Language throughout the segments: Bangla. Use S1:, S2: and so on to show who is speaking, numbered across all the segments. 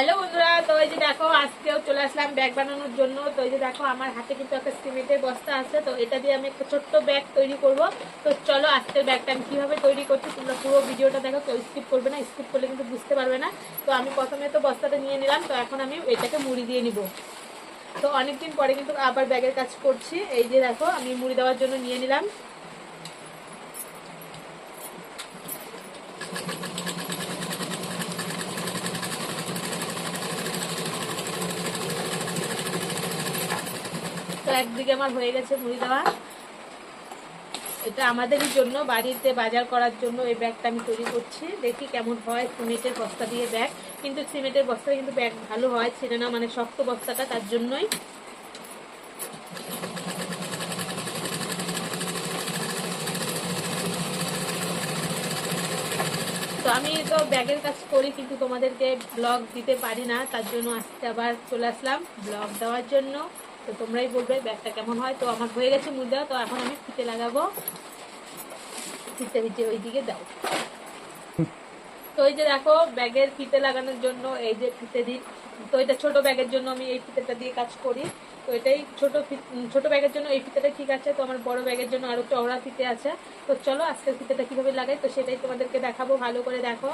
S1: হ্যালো বন্ধুরা, তো এই যে দেখো, আজকেও চলে আসলাম ব্যাগ বানানোর জন্য। তো এই যে দেখো, আমার হাতে কিন্তু একটা সিমেন্টের বস্তা আছে, তো এটা দিয়ে আমি একটা ছোট্ট ব্যাগ তৈরি করব। তো চলো, আজকের ব্যাগটা আমি কীভাবে তৈরি করছি তোমরা পুরো ভিডিওটা দেখো, কেউ স্কিপ করবে না স্কিপ করলে কিন্তু বুঝতে পারবে না। তো আমি প্রথমে তো বস্তাটা নিয়ে নিলাম, তো এখন আমি এটাকে মুড়ি দিয়ে নিব। তো অনেকদিন পরে কিন্তু আবার ব্যাগের কাজ করছি। এই যে দেখো, আমি মুড়ি দেওয়ার জন্য নিয়ে নিলাম। একদিকে আমার হয়ে গেছে মুড়ি দেওয়া। এটা আমাদেরই জন্য, বাড়িতে বাজার করার জন্য এই ব্যাগটা আমি তৈরি করছি। দেখি কেমন হয় সিমেন্টের বস্তা দিয়ে ব্যাগ। কিন্তু সিমেন্টের বস্তা কিন্তু ব্যাগ ভালো হয় ছিল না মানে শক্ত বস্তাটা তার জন্যই। তো আমি তো ব্যাগের কাজ করি, কিন্তু তোমাদেরকে ব্লগ দিতে পারি না, তার জন্য আজকে আবার চলে আসলাম ব্লগ দেওয়ার জন্য। তো তোমরাই বলবে ব্যাগটা কেমন হয়। তো আমার হয়ে গেছে মুদ্রা, তো এখন আমি ফিতে লাগাবো। ফিতে ফিতে ওইদিকে দাও। তো এই যে দেখো, ব্যাগের ফিতে লাগানোর জন্য এই যে ফিতে দিই তো এটা ছোট ব্যাগের জন্য আমি এই ফিতেটা দিয়ে কাজ করি। তো এটাই ছোট ছোট ব্যাগের জন্য এই ফিতেটা ঠিক আছে। তো আমার বড় ব্যাগের জন্য আরও চওড়া ফিতে আছে। তো চলো আজকের ফিতেটা কীভাবে লাগাই, তো সেটাই তোমাদেরকে দেখাবো। ভালো করে দেখো।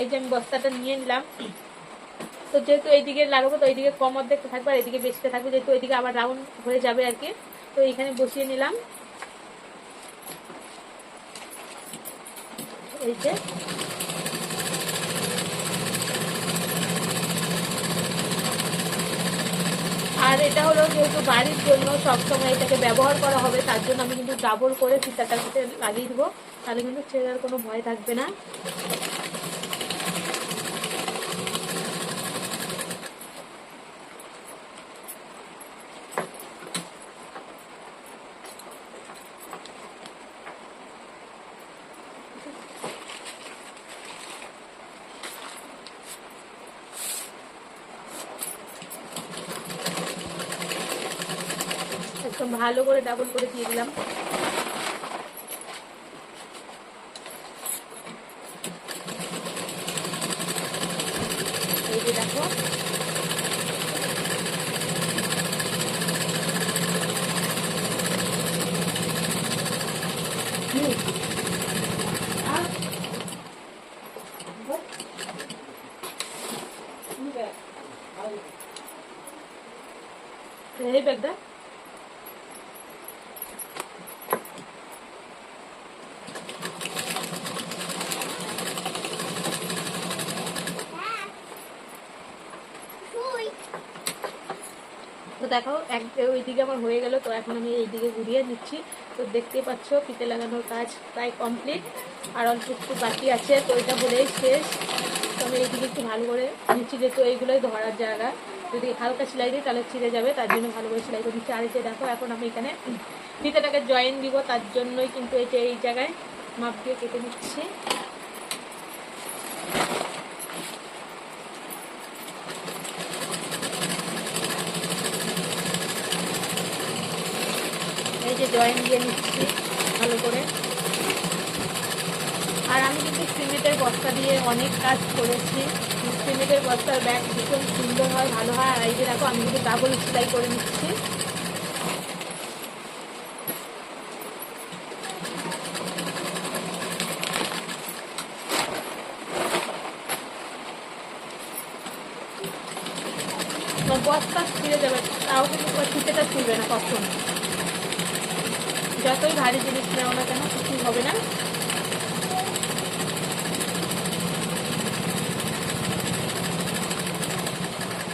S1: এই যে আমি বস্তাটা নিয়ে নিলাম। তো যেহেতু এইদিকে লাগাবো তো এইদিকে কম অর্ধেক থাকবে আর এইদিকে বেশিতে থাকবে, যেহেতু এইদিকে আবার রাউন্ড হয়ে যাবে আর কি। তো এইখানে বসিয়ে নিলাম। এই যে। আর এটা হলো যেহেতু বাড়ির জন্য সবসময় এটাকে ব্যবহার করা হবে, তার জন্য আমি কিন্তু ডাবল করে ফিতাটার সাথে লাগিয়ে দেবো। তাহলে কিন্তু ছেঁড়ার কোনো ভয় থাকবে না একদম ভালো করে ডাবল করে দিয়ে দিলাম। এই যে দেখো। এই ব্যাগটা তো দেখো, এক ওইদিকে আমার হয়ে গেল, তো এখন আমি এইদিকে ঘুরিয়ে নিচ্ছি। তো দেখতে পাচ্ছ পিঠে লাগানোর কাজ প্রায় কমপ্লিট আর অল্প একটু বাকি আছে, তো এটা বলেই শেষ। তো আমি এইদিকে একটু ভালো করে নিচ্ছি, যেহেতু এইগুলোই ধরার জায়গা। যদি হালকা সেলাই দিই, তাহলে ছিঁড়ে যাবে, তার জন্য ভালো করে সেলাই করে আর যে দেখো, এখন আমি এখানে ফিতেটাকে জয়েন দিব, তার জন্যই কিন্তু এই যে এই জায়গায় মাপ দিয়ে কেটে নিচ্ছি। জয়েন দিয়ে নিচ্ছি, ভালো করে। আর আমি কিন্তু সিমেন্টের বস্তা দিয়ে অনেক কাজ করেছি। সিমেন্টের বস্তার ব্যাগ ভীষণ সুন্দর হয়, ভালো হয়। আর এই যে দেখো, আমি কিন্তু ডাবল সেলাই করে নিচ্ছি। বস্তা ছিঁড়ে যাবে, তাও কিন্তু তোমার ছিঁড়বে না কখন। যতই ভারী জিনিস নেওয়া না কেন কিছুই হবে না।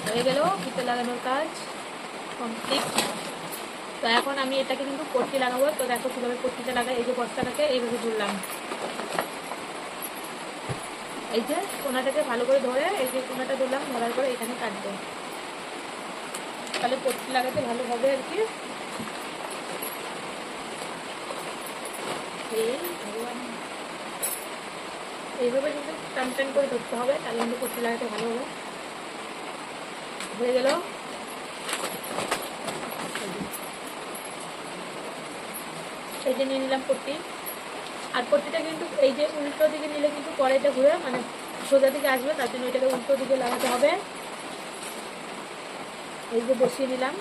S1: হয়ে গেল ফিতে লাগানোর কাজ কমপ্লিট তো এখন আমি এটাকে কিন্তু পট্টি লাগাবো। তো দেখো কীভাবে পট্টিটা লাগাই, এই যে বস্তাটাকে এইভাবে জুড়লাম এই যে কোনাটাকে ভালো করে ধরে, এই যে কোনাটা ধরলাম ধরার পরে এখানে কাটবো। তাহলে পট্টি লাগাতে ভালো হবে আর কি এই ভগবান। এইভাবে কিন্তু টান টান করে ধরতে হবে তাহলে কিন্তু পট্টি লাগাতে ভালো হবে। হয়ে গেল এই যে নিয়ে নিলাম পট্টি। আর পট্টিটা কিন্তু এই যে উল্টো দিকে নিলে কিন্তু এটা ঘুরে মানে সোজা দিকে আসবে তার জন্য এটাকে উল্টো দিকে লাগাতে হবে। এই যে বসিয়ে দিলাম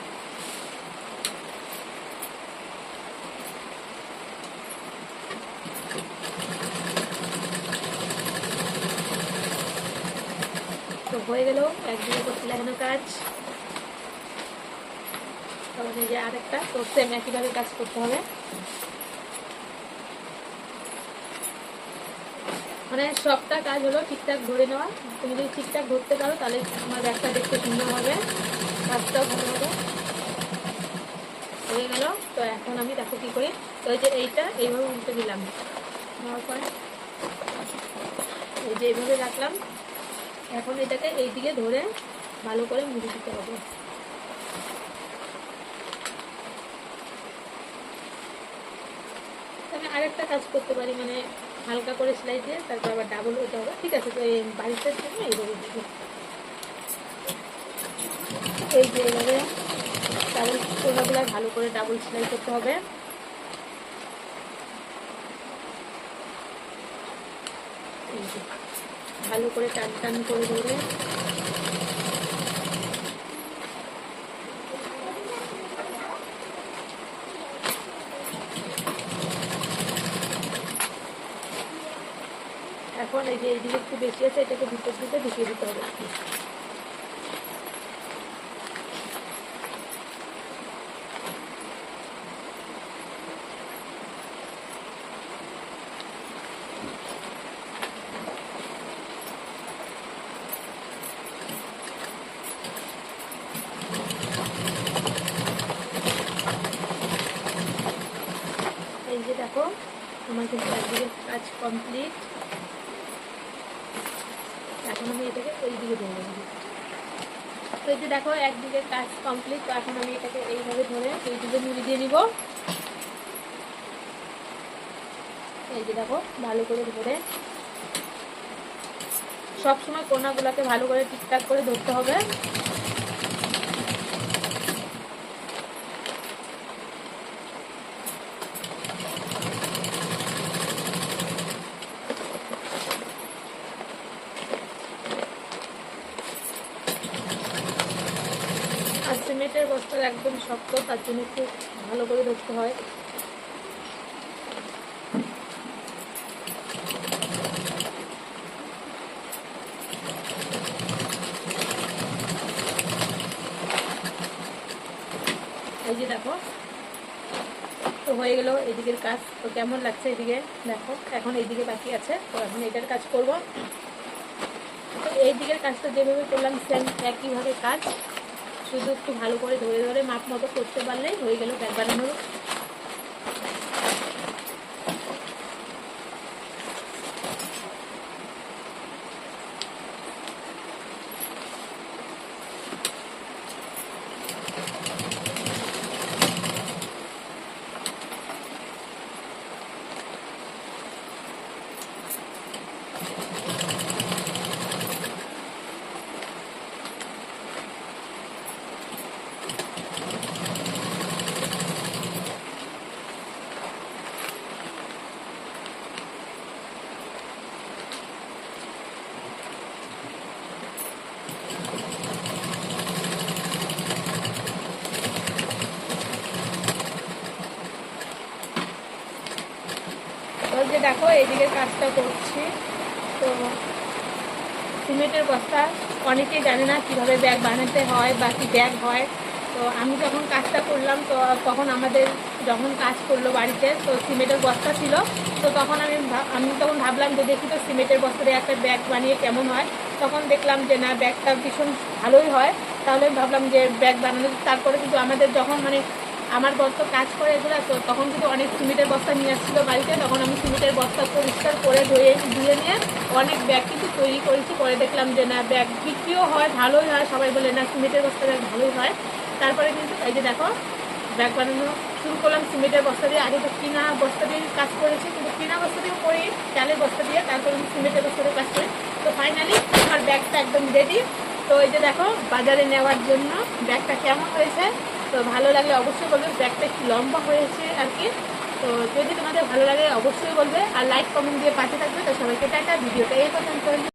S1: তো হয়ে গেল, একদিকে করতে লাগানো কাজ। যে আরেকটা, তো সেম একইভাবে কাজ করতে হবে। মানে সবটা কাজ হলো ঠিকঠাক ধরে নেওয়া। তুমি যদি ঠিকঠাক ধরতে পারো, তাহলে তোমার ব্যাগটা দেখতে সুন্দর হবে, কাজটাও ভালো হবে। হয়ে গেল, তো এখন আমি দেখো কি করি। তো এই যে এইটা, এইভাবে উল্টে দিলাম। নেওয়ার এই যে এইভাবে রাখলাম। এখন এটাকে এই দিকে ধরে ভালো করে মুড়ে দিতে হবে। আমি আরেকটা কাজ করতে পারি মানে হালকা করে সেলাই দিয়ে তারপর আবার ডাবল হতে হবে। ঠিক আছে তো এই বাড়িতে জন্য এইভাবে দিব। এই যে এইভাবে ডাবল কোনাগুলো ভালো করে ডাবল সেলাই করতে হবে। এই যে, ভালো করে টান টান করে ধরে। এখন এই যে এইদিকে একটু বেশি আছে, এটাকে ভিতর দিতে ঢুকিয়ে দিতে হবে। দেখো, আমার কিন্তু একদিকে কাজ কমপ্লিট এখন আমি এটাকে ওই দিকে ধরে তো এই যে দেখো, একদিকে কাজ কমপ্লিট তো এখন আমি এটাকে এইভাবে ধরে এই দিকে মুড়ি দিয়ে নিব। এই যে দেখো, ভালো করে ধরে। সবসময় কোনাগুলোকে ভালো করে ঠিকঠাক করে ধরতে হবে। সিমেন্টের বস্তা একদম শক্ত, তার জন্য খুব ভালো করে ধরতে হয়। এই যে দেখো, তো হয়ে গেল এদিকের কাজ। তো কেমন লাগছে এদিকে? দেখো, এখন এইদিকে বাকি আছে। তো এখন এটার কাজ করব। তো এই দিকের কাজটা যেভাবে করলাম সেম একইভাবে কাজ। শুধু একটু ভালো করে ধরে ধরে মাপ মতো করতে পারলেই হয়ে গেল ব্যাপার। বানানোর দেখো এইদিকে কাজটা করছি। তো সিমেন্টের বস্তা, অনেকেই জানে না কীভাবে ব্যাগ বানাতে হয় বা কি ব্যাগ হয়। তো আমি যখন কাজটা করলাম, তো তখন আমাদের যখন কাজ করল বাড়িতে, তো সিমেন্টের বস্তা ছিল। তো তখন আমি আমি তখন ভাবলাম যে দেখি তো সিমেন্টের বস্তা দিয়ে একটা ব্যাগ বানিয়ে কেমন হয়। তখন দেখলাম যে না, ব্যাগটা ভীষণ ভালোই হয়। তাহলে ভাবলাম যে ব্যাগ বানানো, তারপরে কিন্তু আমাদের যখন মানে আমার বর তো কাজ করে এগুলো, তো তখন কিন্তু অনেক সিমেন্টের বস্তা নিয়ে আসছিল বাড়িতে, তখন আমি সিমেন্টের বস্তা পরিষ্কার করে ধুয়ে ধুয়ে নিয়ে অনেক ব্যাগ কিন্তু তৈরি করেছি। পরে দেখলাম যে না ব্যাগ বিক্রিও হয়, ভালোই হয়। সবাই বলে, না, সিমেন্টের বস্তা ব্যাগ ভালোই হয়। তারপরে কিন্তু এই যে দেখো ব্যাগ বানানো শুরু করলাম সিমেন্টের বস্তা দিয়ে। আগে তো কিনা বস্তা দিয়ে কাজ করেছি, কিন্তু কিনা বস্তা দিয়েও করি, চালের বস্তা দিয়ে, তারপরে আমি সিমেন্টের বস্তা দিয়ে কাজ করি। তো ফাইনালি আমার ব্যাগটা একদম রেডি তো এই যে দেখো, বাজারে নেওয়ার জন্য ব্যাগটা কেমন হয়েছে? তো ভালো লাগলে অবশ্যই বলবে, ব্যাগটা একটু লম্বা হয়েছে আর কি। তো যদি তোমাদের ভালো লাগে, অবশ্যই বলবে। আর লাইক কমেন্ট দিয়ে পাঠিয়ে থাকবে। তো সবাইকে টাটা, ভিডিওটা এই পর্যন্ত।